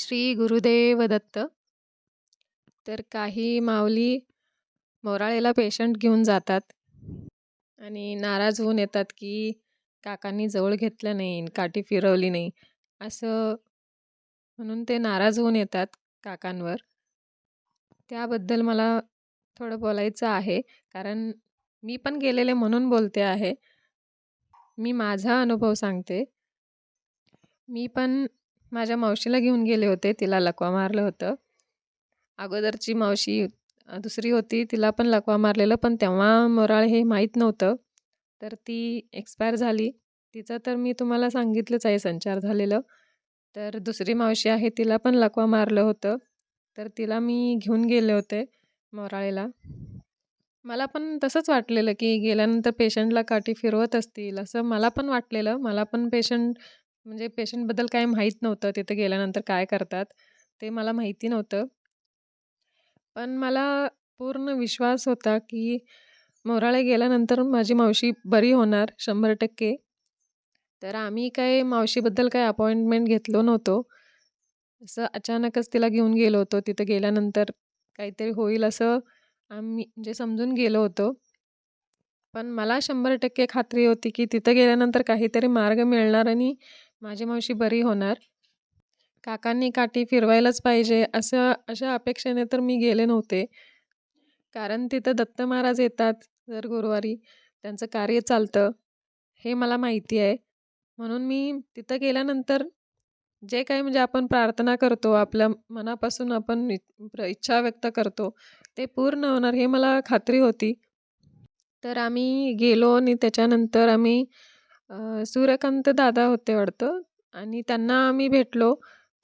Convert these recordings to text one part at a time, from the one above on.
श्री गुरुदेव दत्त. तर काही माऊली मोराळेला पेशंट घेऊन जातात. आणि नाराज होऊन येतात की काकांनी जवळ घेतलं नाही काठी फिरवली नाही. असं म्हणून ते नाराज होऊन येतात काकांवर. त्याबद्दल मला थोडं बोलायचं आहे. कारण मी पण गेलेले म्हणून बोलते आहे. मी माझा अनुभव सांगते. मी पण माझ्या मावशीला घेऊन गेले होते. तिला लकवा मारलं होतं. अगोदरची मावशी दुसरी होती. तिला पण लकवा मारलेलं पण तेव्हा मोराळ हे माहीत नव्हतं. तर ती एक्सपायर झाली. तिचं तर मी तुम्हाला सांगितलंच आहे संचार झालेलं. तर दुसरी मावशी आहे तिला पण लकवा मारलं होतं. तर तिला मी घेऊन गेले होते मोराळेला. मला पण तसंच वाटलेलं की गेल्यानंतर पेशंटला काठी फिरवत असतील असं मला पण वाटलेलं. मला पण पेशंट म्हणजे पेशंटबद्दल काही माहीत नव्हतं तिथे गेल्यानंतर काय करतात ते मला माहिती नव्हतं. पण मला पूर्ण विश्वास होता की मोराळे गेल्यानंतर माझी मावशी बरी होणार शंभर टक्के. तर आम्ही काय मावशीबद्दल काय अपॉइंटमेंट घेतलो नव्हतो. असं अचानकच तिला घेऊन गेलो होतो. तिथं गेल्यानंतर काहीतरी होईल असं आम्ही म्हणजे समजून गेलो होतो. पण मला शंभर टक्के खात्री होती की तिथं गेल्यानंतर काहीतरी मार्ग मिळणार आणि माझी मावशी बरी होणार. काकांनी काठी फिरवायलाच पाहिजे असं अशा अपेक्षेने तर मी गेले नव्हते. कारण तिथं दत्त महाराज येतात दर गुरुवारी. त्यांचं कार्य चालतं. हे मला माहिती आहे. म्हणून मी तिथं गेल्यानंतर जे काही म्हणजे आपण प्रार्थना करतो आपल्या मनापासून आपण इच्छा व्यक्त करतो ते पूर्ण होणार हे मला खात्री होती. तर आम्ही गेलो आणि त्याच्यानंतर आम्ही सूर्यकांत दादा होते वाटतं. आणि त्यांना आम्ही भेटलो.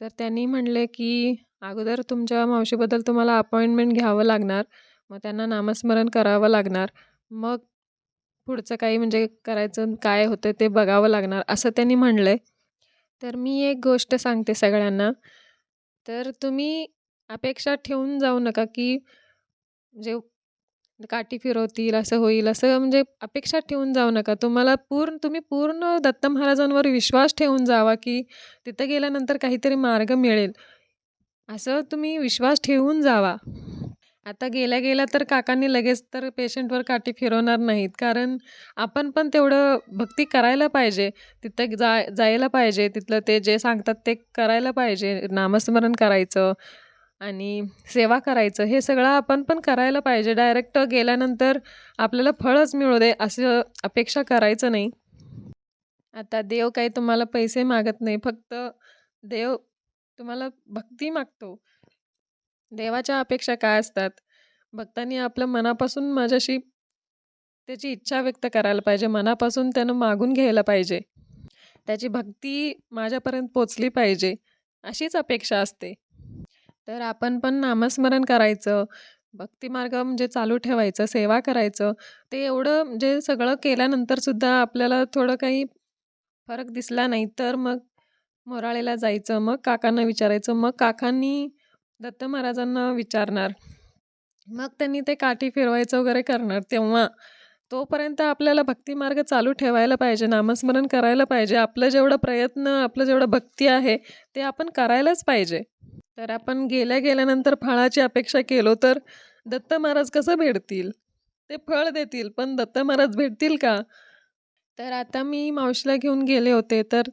तर त्यांनी म्हणले की अगोदर तुमच्या मावशीबद्दल तुम्हाला अपॉइंटमेंट घ्यावं लागणार. मग त्यांना नामस्मरण करावं लागणार. मग पुढचं काही म्हणजे करायचं काय होतं ते बघावं लागणार असं त्यांनी म्हणलं. आहे तर मी एक गोष्ट सांगते सगळ्यांना. तर तुम्ही अपेक्षा ठेवून जाऊ नका की म्हणजे काठी फिरवतील असं होईल असं म्हणजे अपेक्षा ठेवून जाऊ नका. तुम्हाला पूर्ण तुम्ही पूर्ण दत्त महाराजांवर विश्वास ठेवून जावा की तिथं गेल्यानंतर काहीतरी मार्ग मिळेल. असं तुम्ही विश्वास ठेवून जावा. आता गेल्या गेल्या तर काकांनी लगेच तर पेशंटवर काठी फिरवणार नाहीत. कारण आपण पण तेवढं भक्ती करायला पाहिजे. तिथं जा जायला पाहिजे. तिथलं ते जे सांगतात ते करायला पाहिजे. नामस्मरण करायचं. आणि सेवा करायचं हे सगळं आपण पण करायला पाहिजे. डायरेक्ट गेल्यानंतर आपल्याला फळच मिळू दे असं अपेक्षा करायचं नाही. आता देव काही तुम्हाला पैसे मागत नाही फक्त देव तुम्हाला भक्ती मागतो. देवाच्या अपेक्षा काय असतात? भक्तांनी आपल्या मनापासून माझ्याशी त्याची इच्छा व्यक्त करायला पाहिजे मनापासून त्यानं मागून घ्यायला पाहिजे. त्याची भक्ती माझ्यापर्यंत पोचली पाहिजे अशीच अपेक्षा असते. तर आपण पण नामस्मरण करायचं भक्तिमार्ग म्हणजे चालू ठेवायचं सेवा करायचं. ते एवढं म्हणजे सगळं केल्यानंतर सुद्धा आपल्याला थोडं काही फरक दिसला नाही तर मग मोराळेला जायचं मग काकांना विचारायचं मग काकांनी दत्त महाराजांना विचारणार. मग त्यांनी ते काठी फिरवायचं वगैरे करणार तेव्हा. तोपर्यंत आपल्याला भक्तिमार्ग चालू ठेवायला पाहिजे नामस्मरण करायला पाहिजे. आपलं जेवढं प्रयत्न आपलं जेवढं भक्ती आहे ते आपण करायलाच पाहिजे. तर आपण गेल्या गेल्यानंतर फळाची अपेक्षा केलो तर दत्त महाराज कसं भेटतील? ते फळ देतील पण दत्त महाराज भेटतील का? तर आता मी मावशीला घेऊन गेले होते तर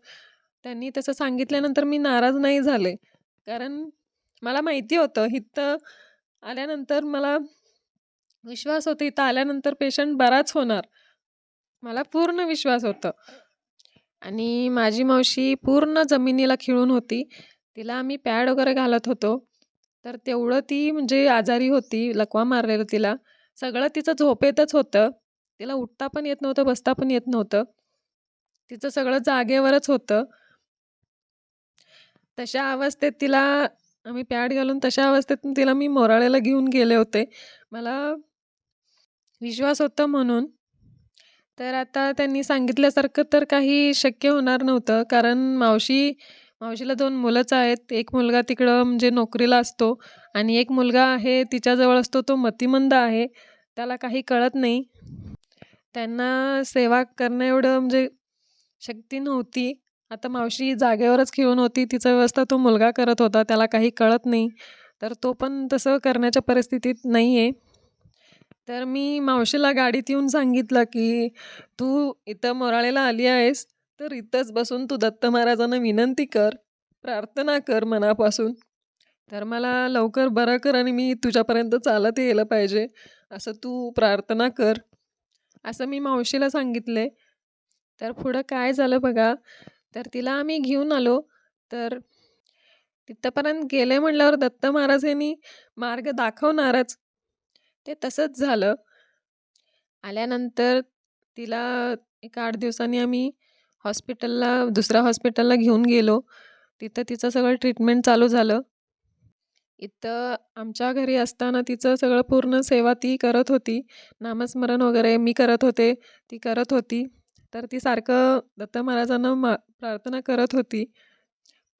त्यांनी तसं सांगितल्यानंतर मी नाराज नाही झाले. कारण मला माहिती होतं इथं आल्यानंतर मला विश्वास होता इथं आल्यानंतर पेशंट बराच होणार. मला पूर्ण विश्वास होतं. आणि माझी मावशी पूर्ण जमिनीला खिळून होती. तिला आम्ही पॅड वगैरे घालत होतो. तर तेवढं ती म्हणजे आजारी होती लकवा मारलेलं तिला. सगळं तिचं झोपेतच होतं. तिला उठता पण येत नव्हतं बसता पण येत नव्हतं. तिचं सगळं जागेवरच होतं. तशा अवस्थेत तिला आम्ही पॅड घालून तशा अवस्थेत तिला मी मोराळ्याला घेऊन गेले होते. मला विश्वास होता म्हणून. तर आता त्यांनी सांगितल्यासारखं तर काही शक्य होणार नव्हतं. कारण मावशी मावशीला दोन मुलंच आहेत. एक मुलगा तिकडं म्हणजे नोकरीला असतो आणि एक मुलगा आहे तिच्याजवळ असतो तो मतिमंद आहे. त्याला काही कळत नाही. त्यांना सेवा करणं एवढं म्हणजे शक्ती नव्हती. आता मावशी जागेवरच खेळून होती. तिचा व्यवस्था तो मुलगा करत होता. त्याला काही कळत नाही. तर तो पण तसं करण्याच्या परिस्थितीत नाही आहे तर मी मावशीला गाडीत येऊन सांगितलं की तू इथं मोराळेला आली आहेस तर इथंच बसून तू दत्त महाराजांना विनंती कर प्रार्थना कर मनापासून. तर मला लवकर बरं कर आणि मी तुझ्यापर्यंत चालत यायला पाहिजे. असं तू प्रार्थना कर. असं मी मावशीला सांगितले. तर पुढं काय झालं बघा तर तिला आम्ही घेऊन आलो. तर तिथंपर्यंत गेले म्हणल्यावर दत्त महाराजांनी मार्ग दाखवणारच. ते तसंच झालं. आल्यानंतर तिला एक आठ दिवसांनी आम्ही हॉस्पिटलला दुसऱ्या हॉस्पिटलला घेऊन गेलो. तिथं तिचं सगळं ट्रीटमेंट चालू झालं. इथं आमच्या घरी असताना तिचं सगळं पूर्ण सेवा ती करत होती. नामस्मरण वगैरे मी करत होते ती करत होती. तर ती सारखं दत्त महाराजांना मा प्रार्थना करत होती.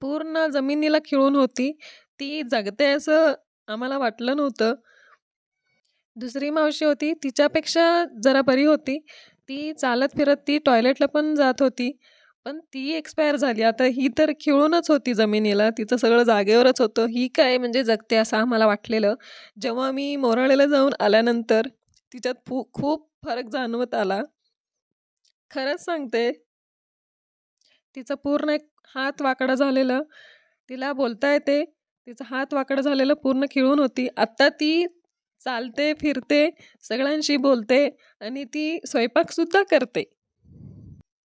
पूर्ण जमिनीला खिळून होती. ती जगते असं आम्हाला वाटलं नव्हतं. दुसरी मावशी होती तिच्यापेक्षा जरा बरी होती. ती चालत फिरत ती टॉयलेटला पण जात होती. पण ती एक्सपायर झाली. आता ही तर खिळूनच होती जमिनीला. तिचं सगळं जागेवरच होतं. ही काय म्हणजे जगते असं आम्हाला वाटलेलं. जेव्हा मी मोराळेला जाऊन आल्यानंतर तिच्यात फू खूप फरक जाणवत आला. खरंच सांगते. तिचं पूर्ण एक हात वाकडा झालेलं. तिला बोलता येते. तिचा हात वाकडं झालेलं पूर्ण खिळून होती. आत्ता ती चालते फिरते सगळ्यांशी बोलते आणि ती स्वयंपाकसुद्धा करते.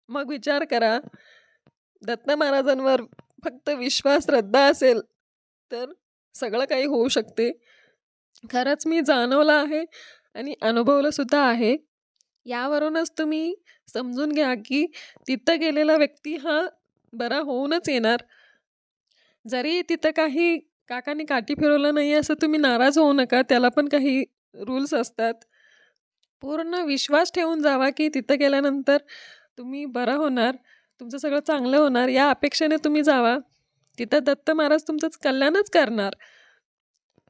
मग विचार करा दत्त महाराजांवर फक्त विश्वास श्रद्धा असेल तर सगळं काही होऊ शकते. खरंच मी जाणवलं आहे आणि अनुभवलं सुद्धा आहे. यावरूनच तुम्ही समजून घ्या की तिथं गेलेला व्यक्ती हा बरा होऊनच येणार. जरी तिथं काही काकांनी काठी फिरवलं नाही असं तुम्ही नाराज होऊ नका. त्याला पण काही रूल्स असतात. पूर्ण विश्वास ठेवून जावा की तिथं गेल्यानंतर तुम्ही बरं होणार तुमचं सगळं चांगलं होणार. या अपेक्षेने तुम्ही जावा. तिथं दत्त महाराज तुमचंच कल्याणच करणार.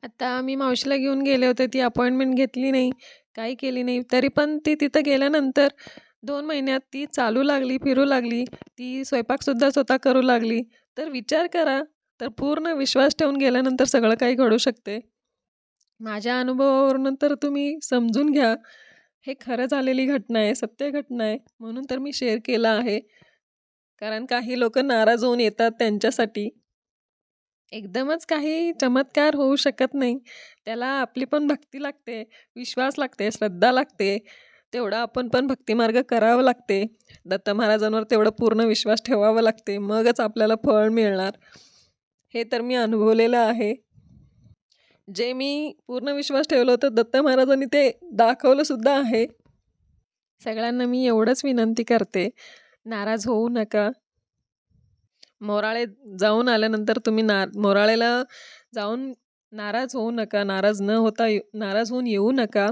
आता मी मावशीला घेऊन गेले होते. ती अपॉइंटमेंट घेतली नाही काही केली नाही. तरी पण ती तिथं गेल्यानंतर दोन महिन्यात ती चालू लागली फिरू लागली. ती स्वयंपाकसुद्धा स्वतः करू लागली. तर विचार करा. तर पूर्ण विश्वास ठेवून गेल्यानंतर सगळं काही घडू शकते. माझ्या अनुभवावरून तर तुम्ही समजून घ्या हे खरं झालेली घटना आहे सत्य घटना आहे म्हणून तर मी शेअर केला आहे. कारण काही लोक नाराज होऊन येतात त्यांच्यासाठी. एकदमच काही चमत्कार होऊ शकत नाही. त्याला आपली पण भक्ती लागते विश्वास लागते श्रद्धा लागते. तेवढा आपण पण भक्तिमार्ग करावं लागते. दत्त महाराजांवर तेवढं पूर्ण विश्वास ठेवावं लागते. मगच आपल्याला फळ मिळणार. हे तर मी अनुभवलेलं आहे. जे मी पूर्ण विश्वास ठेवलं होतं दत्त महाराजांनी ते दाखवलंसुद्धा आहे. सगळ्यांना मी एवढंच विनंती करते नाराज होऊ नका. मोराळे जाऊन आल्यानंतर तुम्ही ना मोराळेला जाऊन नाराज होऊ नका नाराज न होता नाराज होऊन येऊ नका.